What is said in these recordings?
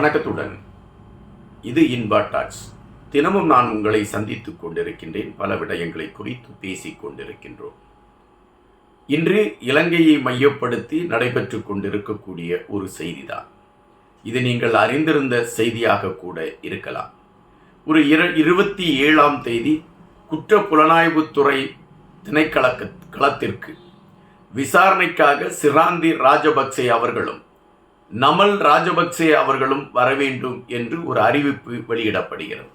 வணக்கத்துடன். இது இன்பா டாக்ஸ் தினமும் நான் உங்களை சந்தித்துக் கொண்டிருக்கின்றேன். பல விடயங்களை குறித்து பேசிக் கொண்டிருக்கின்றோம். இன்று இலங்கையை மையப்படுத்தி நடைபெற்றுக் கொண்டிருக்கக்கூடிய ஒரு செய்திதான். இது நீங்கள் அறிந்திருந்த செய்தியாக கூட இருக்கலாம். ஒரு இர இருபத்தி ஏழாம் தேதி குற்ற புலனாய்வுத்துறை திணைக்களக்க களத்திற்கு விசாரணைக்காக சிராந்தி ராஜபக்சே அவர்களும் நமல் ராஜபக்சே அவர்களும் வர வேண்டும் என்று ஒரு அறிவிப்பு வெளியிடப்படுகிறது.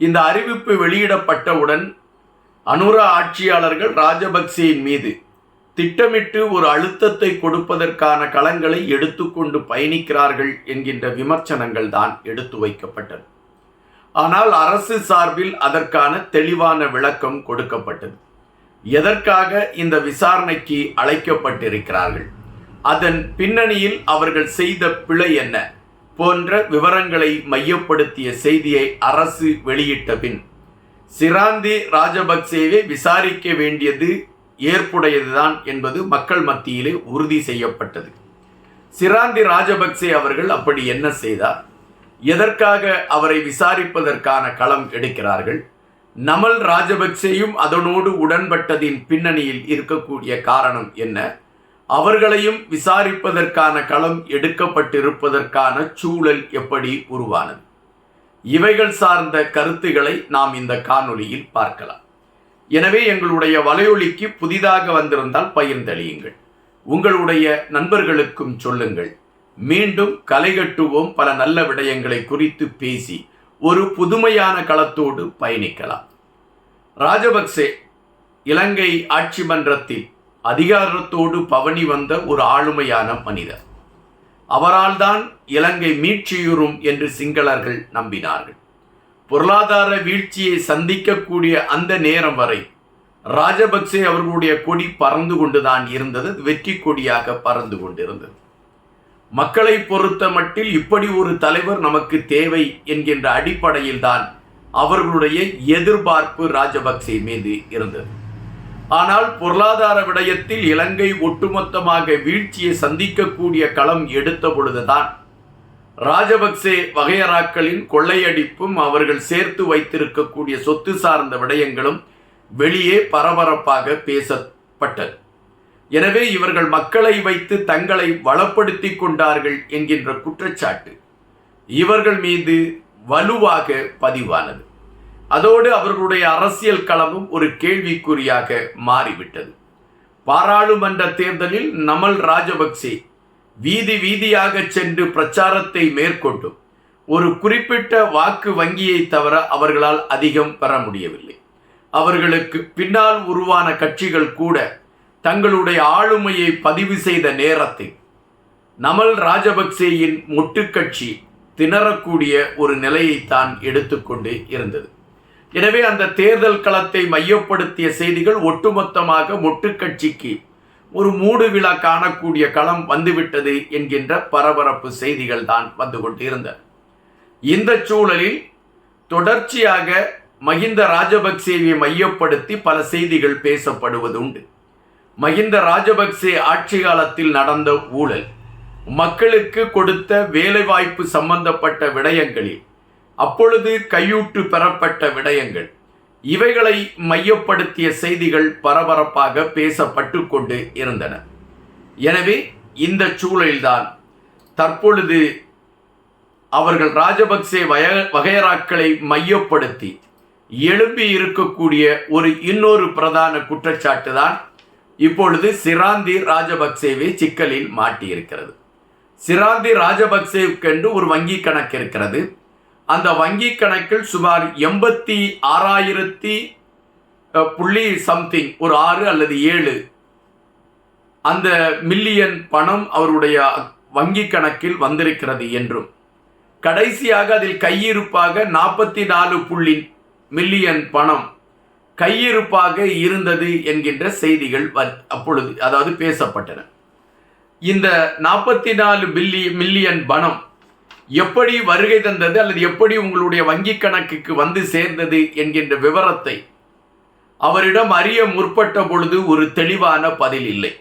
இந்த அறிவிப்பு வெளியிடப்பட்டவுடன் அனுரா ஆட்சியாளர்கள் ராஜபக்சேயின் மீது திட்டமிட்டு ஒரு அழுத்தத்தை கொடுப்பதற்கான களங்களை எடுத்துக்கொண்டு பயணிக்கிறார்கள் என்கின்ற விமர்சனங்கள் தான் எடுத்து வைக்கப்பட்டது. ஆனால் அரசு சார்பில் அதற்கான தெளிவான விளக்கம் கொடுக்கப்பட்டது. எதற்காக இந்த விசாரணைக்கு அழைக்கப்பட்டிருக்கிறார்கள்? அதன் பின்னணியில் அவர்கள் செய்த பிழை என்ன? போன்ற விவரங்களை மையப்படுத்திய செய்தியை அரசு வெளியிட்ட பின் சிராந்தி ராஜபக்சேவை விசாரிக்க வேண்டியது ஏற்புடையதுதான் என்பது மக்கள் மத்தியிலே உறுதி செய்யப்பட்டது. சிராந்தி ராஜபக்சே அவர்கள் அப்படி என்ன செய்தார்? எதற்காக அவரை விசாரிப்பதற்கான களம் எடுக்கிறார்கள்? நமல் ராஜபக்சேயும் அதனோடு உடன்பட்டதின் பின்னணியில் இருக்கக்கூடிய காரணம் என்ன? அவர்களையும் விசாரிப்பதற்கான களம் எடுக்கப்பட்டிருப்பதற்கான சூழல் எப்படி உருவானது? இவைகள் சார்ந்த கருத்துக்களை நாம் இந்த காணொலியில் பார்க்கலாம். எனவே எங்களுடைய வலையொலிக்கு புதிதாக வந்திருந்தால் பகிர்ந்தளியுங்கள். உங்களுடைய நண்பர்களுக்கும் சொல்லுங்கள். மீண்டும் கலைகட்டுவோம் பல நல்ல விடயங்களை குறித்து பேசி ஒரு புதுமையான களத்தோடு பயணிக்கலாம். ராஜபக்சே இலங்கை ஆட்சி மன்றத்தில் அதிகாரத்தோடு பவனி வந்த ஒரு ஆளுமையான மனிதர். அவரால் தான் இலங்கை மீட்சியுறும் என்று சிங்களர்கள் நம்பினார்கள். பொருளாதார வீழ்ச்சியை சந்திக்கக்கூடிய அந்த நேரம் வரை ராஜபக்சே அவர்களுடைய கொடி பறந்து கொண்டுதான் இருந்தது வெற்றி கொடியாக பறந்து கொண்டிருந்தது. மக்களை பொறுத்த மட்டில் இப்படி ஒரு தலைவர் நமக்கு தேவை என்கின்ற அடிப்படையில்தான் அவர்களுடைய எதிர்பார்ப்பு ராஜபக்சே மீது இருந்தது. ஆனால் பொருளாதார விடயத்தில் இலங்கை ஒட்டுமொத்தமாக வீழ்ச்சியை சந்திக்கக்கூடிய களம் எடுத்த பொழுதுதான் ராஜபக்சே வகையராக்களின் கொள்ளையடிப்பும் அவர்கள் சேர்த்து வைத்திருக்கக்கூடிய சொத்து சார்ந்த விடயங்களும் வெளியே பரபரப்பாக பேசப்பட்டது. எனவே இவர்கள் மக்களை வைத்து தங்களை வளப்படுத்தி கொண்டார்கள் என்கின்ற குற்றச்சாட்டு இவர்கள் மீது வலுவாக பதிவானது. அதோடு அவர்களுடைய அரசியல் களமும் ஒரு கேள்விக்குறியாக மாறிவிட்டது. பாராளுமன்ற தேர்தலில் நமல் ராஜபக்சே வீதி வீதியாக சென்று பிரச்சாரத்தை மேற்கொண்டும் ஒரு குறிப்பிட்ட வாக்கு வங்கியை தவிர அவர்களால் அதிகம் பெற முடியவில்லை. அவர்களுக்கு பின்னால் உருவான கட்சிகள் கூட தங்களுடைய ஆளுமையை பதிவு செய்த நேரத்தில் நமல் ராஜபக்சேயின் மொட்டுக்கட்சி திணறக்கூடிய ஒரு நிலையைத்தான் எடுத்துக்கொண்டு இருந்தது. எனவே அந்த தேர்தல் களத்தை மையப்படுத்திய செய்திகள் ஒட்டுமொத்தமாக மொட்டுக்கட்சிக்கு ஒரு மூடு விழா காணக்கூடிய களம் வந்துவிட்டது என்கின்ற பரபரப்பு செய்திகள் தான் வந்து கொண்டிருந்தன. இந்த சூழலில் தொடர்ச்சியாக மஹிந்த ராஜபக்சேவை மையப்படுத்தி பல செய்திகள் பேசப்படுவது உண்டு. மஹிந்த ராஜபக்சே ஆட்சி காலத்தில் நடந்த ஊழல் மக்களுக்கு கொடுத்த வேலைவாய்ப்பு சம்பந்தப்பட்ட விடயங்களில் அப்பொழுது கையூட்டு பெறப்பட்ட விடயங்கள். இவைகளை மையப்படுத்திய செய்திகள் பரபரப்பாக பேசப்பட்டு கொண்டு இருந்தன. எனவே இந்த சூழலில்தான் தற்பொழுது அவர்கள் ராஜபக்சே வய வகையராக்களை மையப்படுத்தி எழுப்பி இருக்கக்கூடிய ஒரு இன்னொரு பிரதான குற்றச்சாட்டு தான் இப்பொழுது சிராந்தி ராஜபக்சேவை சிக்கலில் மாட்டியிருக்கிறது. சிராந்தி ராஜபக்சேவுக்கென்று ஒரு வங்கி கணக்கு இருக்கிறது. அந்த வங்கி கணக்கில் சுமார் எண்பத்தி ஆறாயிரத்தி புள்ளி சம்திங் ஒரு ஆறு அல்லது ஏழு. அந்த மில்லியன் பணம் அவருடைய வங்கி கணக்கில் வந்திருக்கிறது என்றும். கடைசியாக அதில் கையிருப்பாக நாற்பத்தி நாலு புள்ளி மில்லியன் பணம் கையிருப்பாக இருந்தது என்கின்ற செய்திகள் அப்பொழுது அதாவது பேசப்பட்டன. இந்த நாற்பத்தி நாலு பில்லி மில்லியன் பணம் எப்படி வருகை தந்தது அல்லது எப்படி உங்களுடைய வங்கி கணக்குக்கு வந்து சேர்ந்தது என்கின்ற விவரத்தை அவரிடம் அறிய முற்பட்ட பொழுது ஒரு தெளிவான பதில் இல்லை.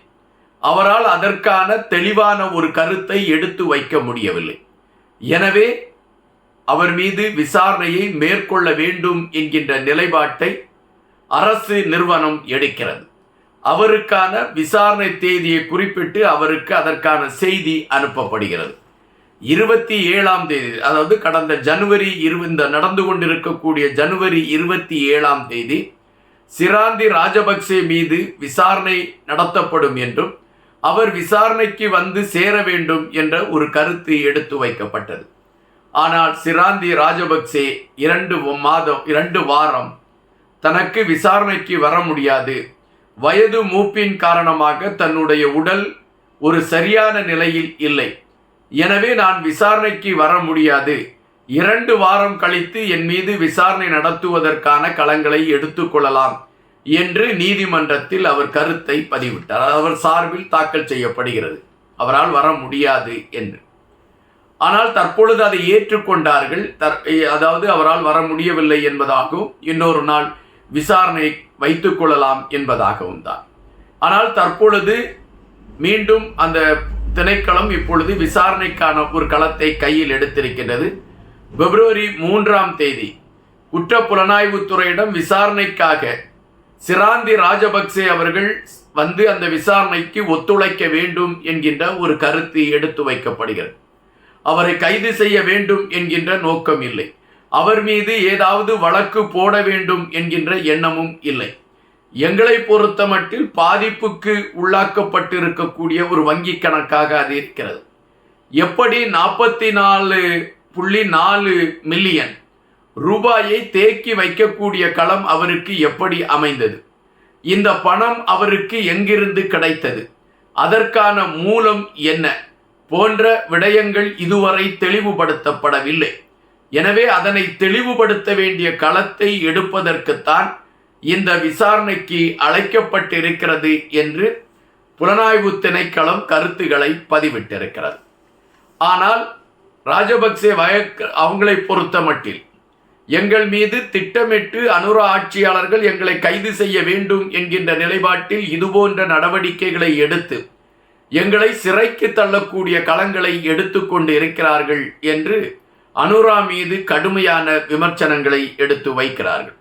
அவரால் அதற்கான தெளிவான ஒரு கருத்தை எடுத்து வைக்க முடியவில்லை. எனவே அவர் மீது விசாரணையை மேற்கொள்ள வேண்டும் என்கின்ற நிலைப்பாட்டை அரசு நிறுவனம் எடுக்கிறது. அவருக்கான விசாரணை தேதியை குறிப்பிட்டு அவருக்கு அதற்கான செய்தி அனுப்பப்படுகிறது. இருபத்தி ஏழாம் தேதி அதாவது கடந்த ஜனவரி இரு இந்த நடந்து கொண்டிருக்கக்கூடிய ஜனவரி இருபத்தி ஏழாம் தேதி சிராந்தி ராஜபக்சே மீது விசாரணை நடத்தப்படும் என்றும் அவர் விசாரணைக்கு வந்து சேர வேண்டும் என்ற ஒரு கருத்து எடுத்து வைக்கப்பட்டது. ஆனால் சிராந்தி ராஜபக்சே இரண்டு மாதம் இரண்டு வாரம் தனக்கு விசாரணைக்கு வர முடியாது. வயது மூப்பின் காரணமாக தன்னுடைய உடல் ஒரு சரியான நிலையில் இல்லை. எனவே நான் விசாரணைக்கு வர முடியாது. இரண்டு வாரம் கழித்து என் மீது விசாரணை நடத்துவதற்கான களங்களை எடுத்துக்கொள்ளலாம் என்று நீதிமன்றத்தில் அவர் கருத்தை பதிவிட்டார். அவர் சார்பில் தாக்கல் செய்யப்படுகிறது. அவரால் வர முடியாது என்று. ஆனால் தற்பொழுது அதை ஏற்றுக்கொண்டார்கள். தற் அதாவது அவரால் வர முடியவில்லை என்பதாகவும் இன்னொரு நாள் விசாரணை வைத்துக்கொள்ளலாம் என்பதாகவும் தான். ஆனால் தற்பொழுது மீண்டும் அந்த திணைக்களம் இப்பொழுது விசாரணைக்கான ஒரு களத்தை கையில் எடுத்திருக்கின்றது. பிப்ரவரி மூன்றாம் தேதி குற்ற புலனாய்வுத்துறையிடம் விசாரணைக்காக சிராந்தி ராஜபக்சே அவர்கள் வந்து அந்த விசாரணைக்கு ஒத்துழைக்க வேண்டும் என்கின்ற ஒரு கருத்து எடுத்து வைக்கப்படுகிறது. அவரை கைது செய்ய வேண்டும் என்கின்ற நோக்கம் இல்லை. அவர் மீது ஏதாவது வழக்கு போட வேண்டும் என்கின்ற எண்ணமும் இல்லை. எங்களை பொறுத்த மட்டில் பாதிப்புக்கு உள்ளாக்கப்பட்டிருக்கக்கூடிய ஒரு வங்கி கணக்காக அது இருக்கிறது. எப்படி நாற்பத்தி நாலு புள்ளி நாலு மில்லியன் ரூபாயை தேக்கி வைக்கக்கூடிய களம் அவருக்கு எப்படி அமைந்தது? இந்த பணம் அவருக்கு எங்கிருந்து கிடைத்தது? அதற்கான மூலம் என்ன? போன்ற விடயங்கள் இதுவரை தெளிவுபடுத்தப்படவில்லை. எனவே அதனை தெளிவுபடுத்த வேண்டிய களத்தை எடுப்பதற்குத்தான் இந்த விசாரணைக்கு அழைக்கப்பட்டிருக்கிறது என்று புலனாய்வு திணைக்களம் கருத்துக்களை பதிவிட்டிருக்கிறது. ஆனால் ராஜபக்சே வயக்க அவங்களை பொறுத்த மட்டில் எங்கள் மீது திட்டமிட்டு அனுர ஆட்சியாளர்கள் எங்களை கைது செய்ய வேண்டும் என்கின்ற நிலைப்பாட்டில் இதுபோன்ற நடவடிக்கைகளை எடுத்து எங்களை சிறைக்கு தள்ளக்கூடிய களங்களை எடுத்துக்கொண்டு இருக்கிறார்கள் என்று அனுரா மீது கடுமையான விமர்சனங்களை எடுத்து வைக்கிறார்கள்.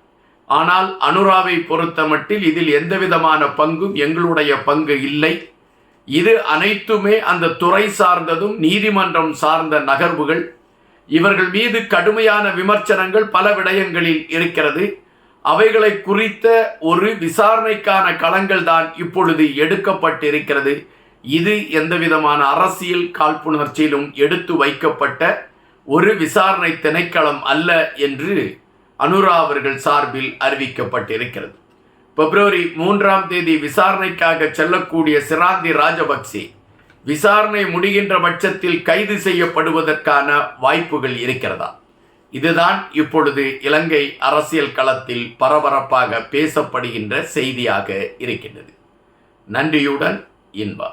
ஆனால் அனுராவை பொறுத்தமட்டில் இதில் எந்தவிதமான பங்கும் எங்களுடைய பங்கு இல்லை. இது அனைத்துமே அந்த துறை சார்ந்ததும் நீதிமன்றம் சார்ந்த நகர்வுகள். இவர்கள் மீது கடுமையான விமர்சனங்கள் பல விடயங்களில் இருக்கிறது. அவைகளை குறித்த ஒரு விசாரணைக்கான களங்கள் தான் இப்பொழுது எடுக்கப்பட்டிருக்கிறது. இது எந்தவிதமான அரசியல் காழ்ப்புணர்ச்சியிலும் எடுத்து வைக்கப்பட்ட ஒரு விசாரணை திணைக்களம் அல்ல என்று அனுரா அவர்கள் சார்பில் அறிவிக்கப்பட்டிருக்கிறது. பிப்ரவரி மூன்றாம் தேதி விசாரணைக்காக செல்லக்கூடிய சிராந்தி ராஜபக்சே விசாரணை முடிகின்ற பட்சத்தில் கைது செய்யப்படுவதற்கான வாய்ப்புகள் இருக்கிறதா? இதுதான் இப்பொழுது இலங்கை அரசியல் களத்தில் பரபரப்பாக பேசப்படுகின்ற செய்தியாக இருக்கின்றது. நன்றியுடன் இன்பா